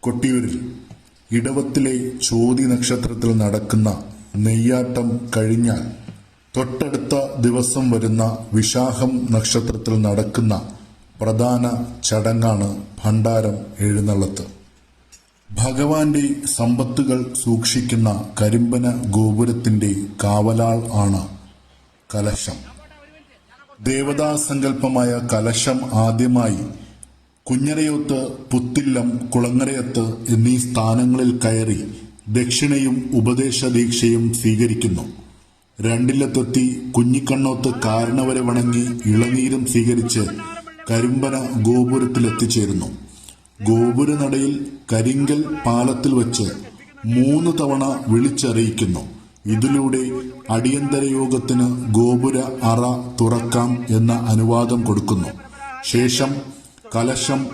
കൊട്ടിയൂരിൽ ഇടവത്തിലെ ചോതി നക്ഷത്രത്തിൽ നടക്കുന്ന നെയ്യാട്ടം കഴിഞ്ഞാൽ തൊട്ടടുത്ത ദിവസം വരുന്ന വിശാഖം നക്ഷത്രത്തിൽ നടക്കുന്ന പ്രധാന ചടങ്ങാണ് ഭണ്ഡാരം എഴുന്നള്ളത്ത്. ഭഗവാന്റെ സമ്പത്തുകൾ സൂക്ഷിക്കുന്ന കരിമ്പന ഗോപുരത്തിന്റെ കാവലാൾ ആണ് കലശം. ദേവതാ സങ്കല്പമായ കലശം ആദ്യമായി കുഞ്ഞരയോത്ത് പുത്തില്ലം കുളങ്ങരയത്ത് എന്നീ സ്ഥാനങ്ങളിൽ കയറി ദക്ഷിണയും ഉപദേശ ദീക്ഷയും സ്വീകരിക്കുന്നു. രണ്ടിലത്തെത്തി കുഞ്ഞിക്കണ്ണോത്ത് കാരണവരെ വണങ്ങി ഇളനീരും സ്വീകരിച്ച് കരിമ്പന ഗോപുരത്തിലെത്തിച്ചേരുന്നു. ഗോപുരനടയിൽ കരിങ്കൽ പാലത്തിൽ വച്ച് മൂന്ന് തവണ വിളിച്ചറിയിക്കുന്നു. ഇതിലൂടെ അടിയന്തര യോഗത്തിന് ഗോപുര അറ തുറക്കാം എന്ന അനുവാദം കൊടുക്കുന്നു. ശേഷം കലശം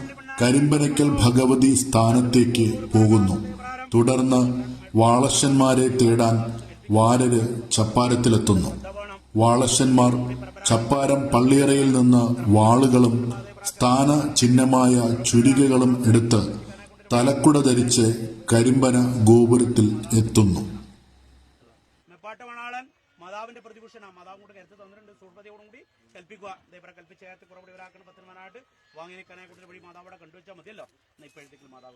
കരിമ്പനയ്ക്കൽ ഭഗവതി സ്ഥാനത്തേക്ക് പോകുന്നു. തുടർന്ന് വാളശന്മാരെ തേടാൻ വാരര് ചപ്പാരത്തിലെത്തുന്നു. വാളശന്മാർ ചപ്പാരം പള്ളിയറയിൽ നിന്ന് വാളുകളും സ്ഥാന ചിഹ്നമായ ചുരികകളും എടുത്ത് തലക്കുട ധരിച്ച് കരിമ്പന ഗോപുരത്തിൽ എത്തുന്നു. മാതാവിന്റെ പ്രതിപുരുഷനാ മാതാവും കൂടെ കരുത്ത് തന്നിട്ടുണ്ട്. സൂർപതിയോടും കൂടി കൽപ്പിക്കുക. ഇതേപോലെ കൽപ്പിച്ചേർത്ത് കുറവുകൂടി ഒരാക്കുന്ന പത്തിരമാനായിട്ട് വാങ്ങിയ കനയെ കൂട്ടി വഴി മാതാവിടെ കണ്ടുവച്ചാൽ മതിയല്ലോ. ഇപ്പോഴത്തേക്ക് മാതാവ്